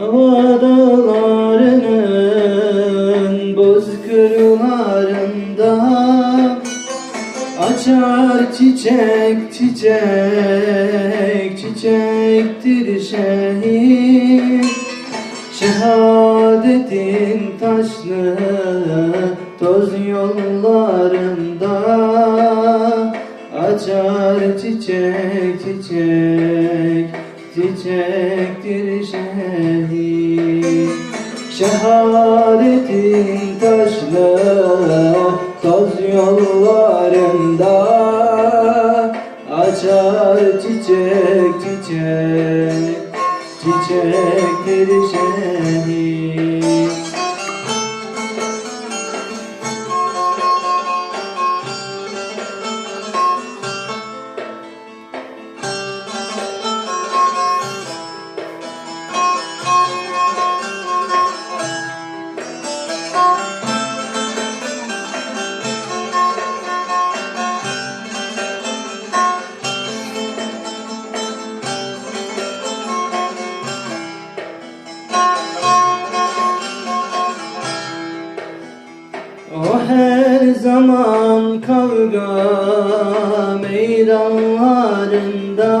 Hava dağlarının bozkırlarında Açar çiçek çiçek çiçektir şehir. Şehadetin taşlı toz yollarında Açar çiçek çiçek çiçektir şehir Şehadetin taşlı toz yollarında. Açar çiçek çiçek çiçektir şehir zaman kavga meydanlarında.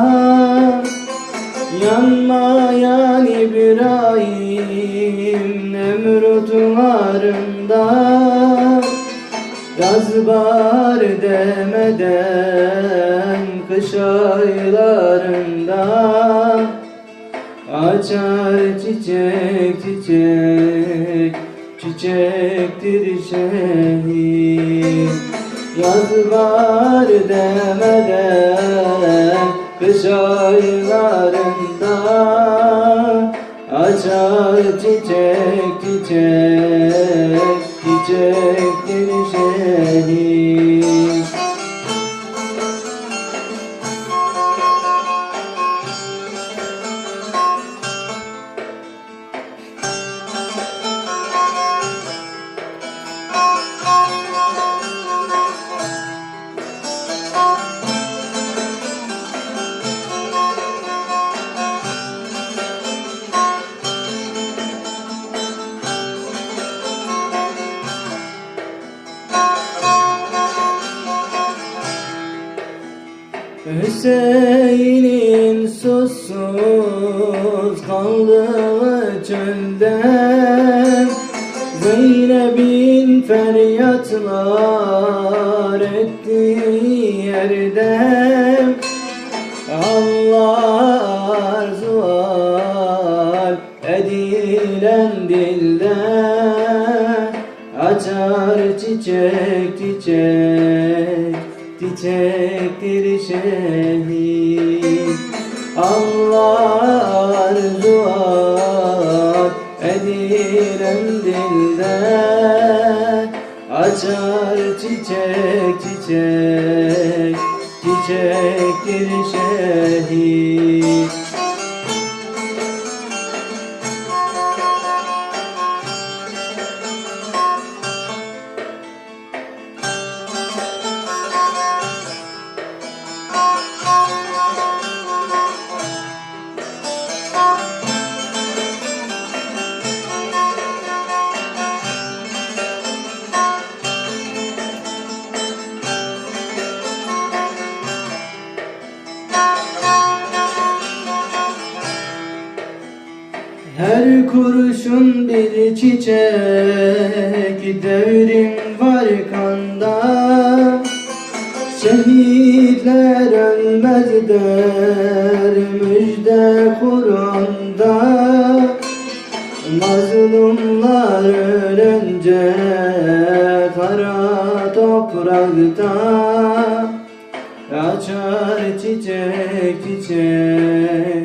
Yanmayan İbrahim Nemrutlarında Yaz bahar demeden kış aylarında. Açar çiçek çiçek Çiçektir şehir. Yaz var demeden Kış aylarında Açar çiçek çiçek Çiçektir Hüseyin'in susuz kaldığı çölde Zeynep'in feryatlar ettiği yerde Allah arzular edilen dilde Açar çiçek çiçek çiçektir şehir Allah arzular edilen dilde Açar çiçek çiçek çiçektir şehir Her kurşun bir çiçek Devrim var kanda. Şehitler ölmez der Müjde Kur'an'da. Mazlumlar ölünce Kara toprakta. Açar çiçek çiçek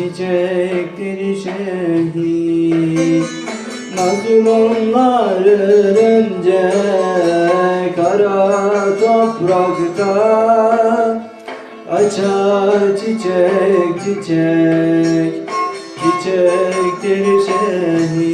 Çiçektir şehir Mazlumlar önce Kara toprakta Açar çiçek çiçek. Çiçektir şehir